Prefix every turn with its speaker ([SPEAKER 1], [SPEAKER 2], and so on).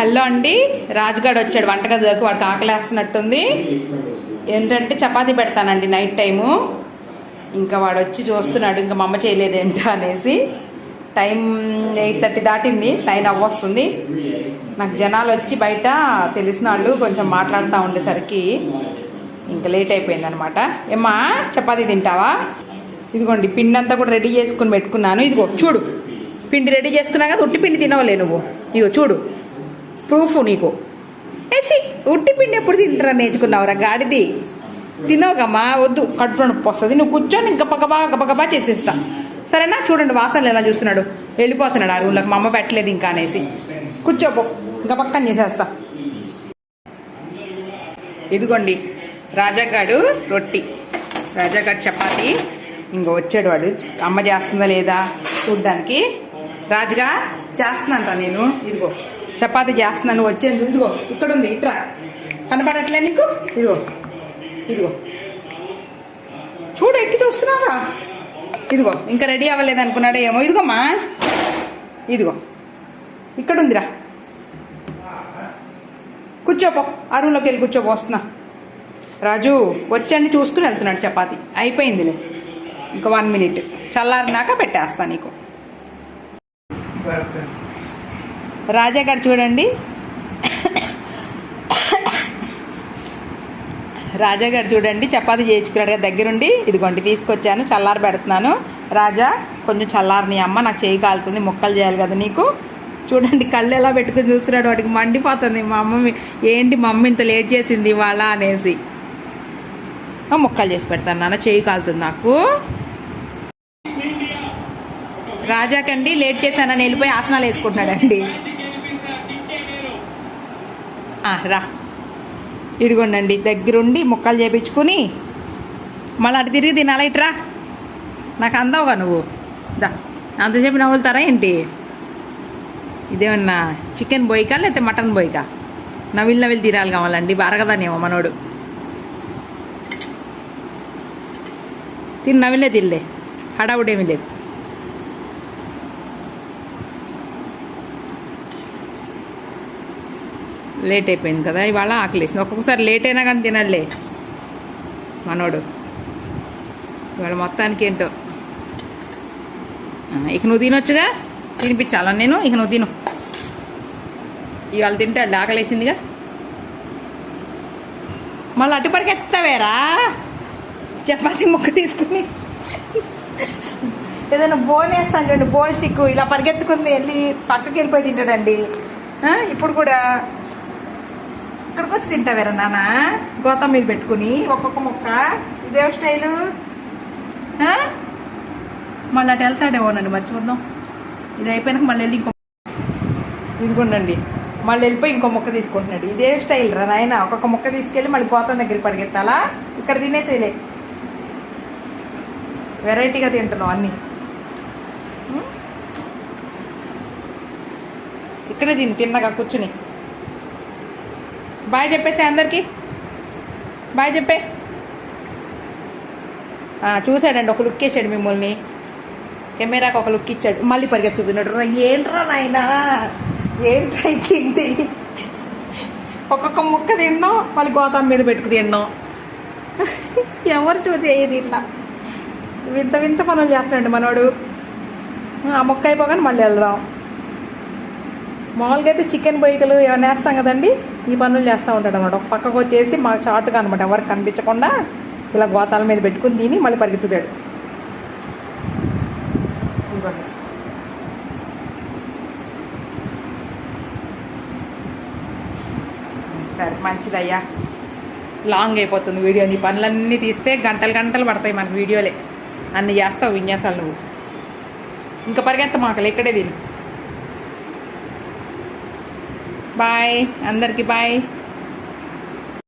[SPEAKER 1] Hello అండి. రాజుగాడు వచ్చాడు వంటగదిలోకి వాడికి ఆకలేస్తున్నట్టుంది ఏంటంటే చపాతీ పెడతానండి నైట్ టైము. ఇంకా వాడు వచ్చి చూస్తున్నాడు ఇంకా మమ్మ అమ్మ చేయలేదేంటా అనేసి. టైం ఎయిట్ థర్టీ దాటింది టైం అవ్వొస్తుంది. నాకు జనాలు వచ్చి బయట తెలిసిన వాళ్ళు కొంచెం మాట్లాడుతూ ఉండేసరికి ఇంకా లేట్ అయిపోయింది అనమాట ఏమ్మా చపాతీ తింటావా? ఇదిగోండి పిండి అంతా కూడా రెడీ చేసుకుని పెట్టుకున్నాను. ఇదిగో చూడు. పిండి రెడీ చేసుకున్నా కదా ఉట్టి పిండి తినవలే నువ్వు. ఇగో చూడు. ప్రూఫ్ నీకు. ఏచి ఉట్టి పిండి ఎప్పుడు తింటారా నేర్చుకున్నావురా గాడిది? తినవుకమ్మా వద్దు కడుపు నొప్పి వస్తుంది. నువ్వు కూర్చొని ఇంకా గబగబా గబగబా చేసేస్తా. సరేనా? చూడండి వాసనలు ఎలా చూస్తున్నాడు. వెళ్ళిపోతున్నాడు ఆ రూమ్లోకి. మా అమ్మ పెట్టలేదు ఇంకా అనేసి. కూర్చోపో ఇంకా పక్కన చేసేస్తా. ఇదిగోండి రాజాగాడు రొట్టి. రాజాగాడు చపాతి. ఇంకా వచ్చాడు వాడు. అమ్మ చేస్తుందా లేదా? చూడ్డానికి. రాజుగా చేస్తున్నాంట నేను. ఇదిగో. చపాతి చేస్తున్నాను వచ్చేది ఇదిగో ఇక్కడ ఉంది ఇట్రా. కనపడట్లే నీకు? ఇదిగో ఇదిగో. చూడు ఎక్కి చూస్తున్నావా? ఇదిగో ఇంకా రెడీ అవ్వలేదు అనుకున్నాడు ఏమో. ఇదిగోమ్మా. ఇదిగో ఇక్కడ ఉందిరా కూర్చోపో అరువులోకి వెళ్ళి కూర్చోపో వస్తున్నా రాజు వచ్చండి చూసుకుని వెళ్తున్నాడు చపాతి. అయిపోయిందిలే. ఇంకా వన్ మినిట్. చల్లారినాక పెట్టేస్తా నీకు. రాజా గారు చూడండి. రాజా గారు చూడండి చపాతి చేయించుకున్నాడు కదా దగ్గరుండి. ఇదిగోండి తీసుకొచ్చాను చల్లారి పెడుతున్నాను. రాజా కొంచెం చల్లారని అమ్మ నాకు చేయి కాలుతుంది ముక్కలు చేయాలి కదా నీకు. చూడండి కళ్ళు ఎలా పెట్టుకుని చూస్తున్నాడు వాడికి మండిపోతుంది. మా అమ్మ ఏంటి మా అమ్మ ఇంత లేట్ చేసింది ఇవాళ అనేసి. మొక్కలు ముక్కలు చేసి పెడతాను నాన్న చేయి కాలుతుంది నాకు. రాజాకండి లేట్ చేశానని వెళ్ళిపోయి ఆసనాలు వేసుకుంటున్నాడండి. రా. ఇడిగోండండి దగ్గరుండి ముక్కలు చేపించుకొని మళ్ళీ అటు తిరిగి తినాలి ఇట్రా నాకు అందవుగా నువ్వు. దా అంతసేపు నవ్వులుతారా ఏంటి? ఇదేమన్నా చికెన్ బోయికా లేకపోతే మటన్ బోయికా? నవిల్ నవిల్ తినాలి కావాలండి బారగదానేమో మనోడు. తిన్న నవిలే తినలే. హడావుడేమీ లేదు. లేట్ అయిపోయింది కదా ఇవాళ ఆకలేసింది. ఒక్కొక్కసారి లేట్ అయినా కానీ తినడులే. మనోడు. ఇవాళ మొత్తానికి ఏంటో. ఇక నువ్వు తినొచ్చుగా? తినిపించాలా నేను? ఇక నువ్వు తిను. ఇవాళ తింటాడు ఆకలేసిందిగా? మళ్ళీ అటు పరిగెత్తావేరా? చపాతి ముక్క తీసుకుని. ఏదైనా బోన్ వేస్తాను చూడండి బోన్ స్టిక్. ఇలా పరిగెత్తుకుంది వెళ్ళి పక్కకి వెళ్ళిపోయి తింటాడండి. ఇప్పుడు కూడా ఇక్కడికి వచ్చి తింటావేరా నాన్న? గోతం మీద పెట్టుకుని ఒక్కొక్క ముక్క. ఇదే స్టైలు? మళ్ళీ అటు వెళ్తాడేమోనండి మర్చిపోద్దాం ఇది అయిపోయినాక మళ్ళీ వెళ్ళి ఇంకో ఇదిగోండి మళ్ళీ వెళ్ళిపోయి ఇంకో ముక్క తీసుకుంటున్నాడు. ఇదే స్టైల్ రా నాయన. ఒక్కొక్క ముక్క తీసుకెళ్ళి మళ్ళీ గోతం దగ్గర పరిగెత్తాలా? ఇక్కడ తినేసేలే. వెరైటీగా తింటున్నాం అన్నీ. ఇక్కడే తిని తిన్నగా కూర్చుని. బాయ్ చెప్పేసి అందరికి. బాయ్ చెప్పే. చూసాడండి చూశాడండి ఒక లుక్ వేసాడు మిమ్మల్ని. కెమెరాకి ఒక లుక్ ఇచ్చాడు. మళ్ళీ పరిగెత్తుతున్నాడు. ఏంట్రా నాయనా? ఏంట్రా తింది ఒక్కొక్క ముక్క తిన్నాం మళ్ళీ గోతం మీద పెట్టుకు తిన్నాం. ఎవరు చూసి చేయదు ఇట్లా? వింత వింత పనులు చేస్తాడండి మనోడు. ఆ మొక్క అయిపోగానే మళ్ళీ వెళ్దాం. మామూలుగా అయితే చికెన్ బొయ్యకలు ఏమైనా వేస్తాం కదండి ఈ పనులు చేస్తూ ఉంటాడు అనమాట ఒక పక్కకు వచ్చేసి మాకు చాటుగా అనమాట ఎవరికి కనిపించకుండా ఇలా గోతాల మీద పెట్టుకుని తిని మళ్ళీ పరిగెత్తుతాడు. సరే మంచిదయ్యా. లాంగ్ అయిపోతుంది వీడియో. నీ పనులన్నీ తీస్తే గంటలు గంటలు పడతాయి మనకు వీడియోలే. అన్ని చేస్తావు విన్యాసాలు నువ్వు. ఇంకా పరిగెత్త మాకలు ఇక్కడే తిని. బాయ్ అందరికీ బాయ్